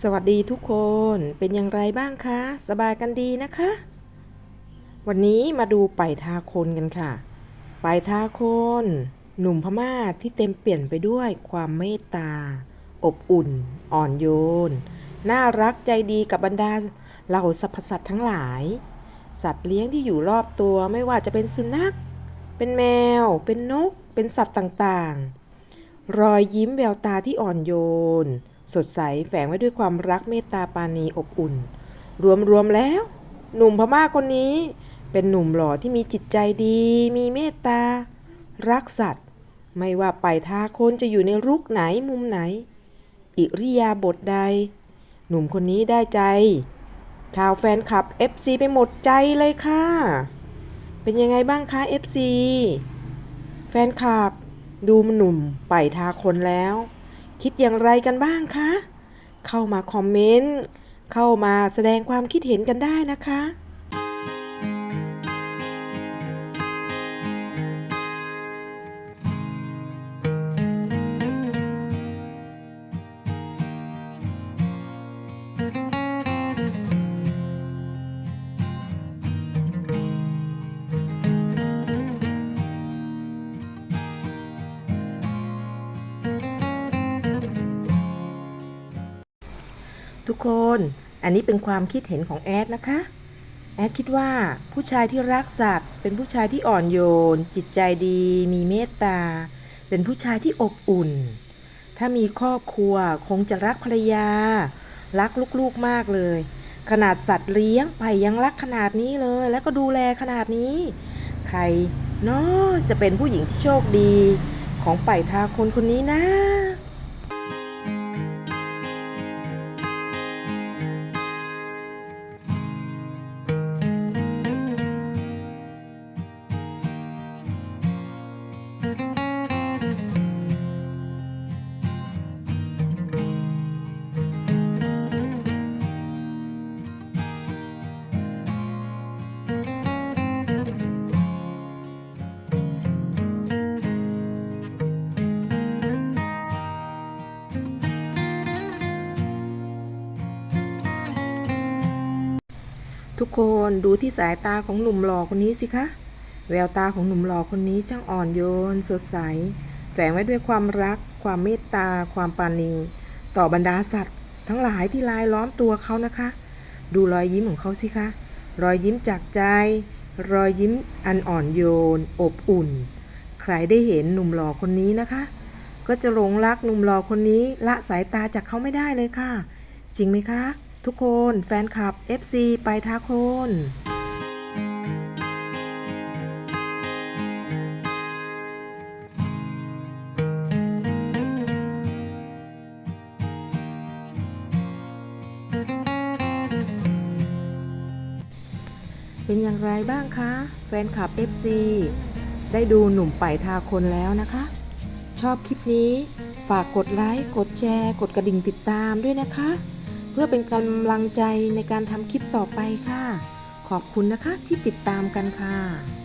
สวัสดีทุกคนเป็นอย่างไรบ้างคะ สบายกันดีนะคะ วันนี้มาดูไปทาคนกันค่ะ ไปทาคน หนุ่มพม่าที่เต็มเปลี่ยนไปด้วยความเมตตา อบอุ่น อ่อนโยน น่ารักใจดีกับบรรดาเหล่าสรรพสัตว์ทั้งหลาย สัตว์เลี้ยงที่อยู่รอบตัวไม่ว่าจะเป็นสุนัข เป็นแมว เป็นนก เป็นสัตว์ต่างๆ รอยยิ้มแววตาที่อ่อนโยน สดใสแฝงไว้ด้วยความรักเมตตาปาณีอบอุ่น รวมๆแล้ว หนุ่มพม่าคนนี้ เป็นหนุ่มหล่อที่มีจิตใจดี มีเมตตา รักสัตว์ ไม่ว่าไปท่าคนจะอยู่ในรุกไหนมุมไหน อิริยาบถใด หนุ่มคนนี้ได้ใจชาวแฟนคลับ FC ไปหมดใจเลยค่ะ เป็นยังไงบ้างคะ FC แฟนคลับ ดูหนุ่มไปทาคนแล้ว คิดอย่างไรกันบ้างคะ เข้ามาคอมเมนต์ เข้ามาแสดงความคิดเห็นกันได้นะคะ ทุกคน อันนี้เป็นความคิดเห็นของแอดนะคะ แอดคิดว่าผู้ชายที่รักสัตว์ เป็นผู้ชายที่อ่อนโยน จิตใจดี มีเมตตา เป็นผู้ชายที่อบอุ่น ถ้ามีครอบครัวคงจะรักภรรยา รักลูกๆมากเลย ขนาดสัตว์เลี้ยงไปยังรักขนาดนี้เลย แล้วก็ดูแลขนาดนี้ ใครเนาะจะเป็นผู้หญิงที่โชคดี ของไปทาคนคนนี้นะ ทุกคนดูที่สายตาของหนุ่มหล่อคนนี้สิคะ แววตาของหนุ่มหล่อคนนี้ช่างอ่อนโยน สดใส แฝงไว้ด้วยความรัก ความเมตตา ความปาณี ต่อบรรดาสัตว์ ทั้งหลายที่ลายล้อมตัวเขานะคะ ดูรอยยิ้มของเขาสิคะ รอยยิ้มจากใจ รอยยิ้มอันอ่อนโยน อบอุ่น ใครได้เห็นหนุ่มหล่อคนนี้นะคะ ก็จะหลงรักหนุ่มหล่อคนนี้ละสายตาจากเขาไม่ได้เลยค่ะ จริงไหมคะ ทุกคนแฟนคลับ FC ไปทาโคนเป็นอย่างไรบ้างคะ แฟนคลับ FC ได้ดูหนุ่มไปทาคนแล้วนะคะ ชอบคลิปนี้ ฝากกดไลค์ กดแชร์ กดกระดิ่งติดตามด้วยนะคะ เพื่อเป็นกำลังใจในการทำคลิปต่อไปค่ะ ขอบคุณนะคะที่ติดตามกันค่ะ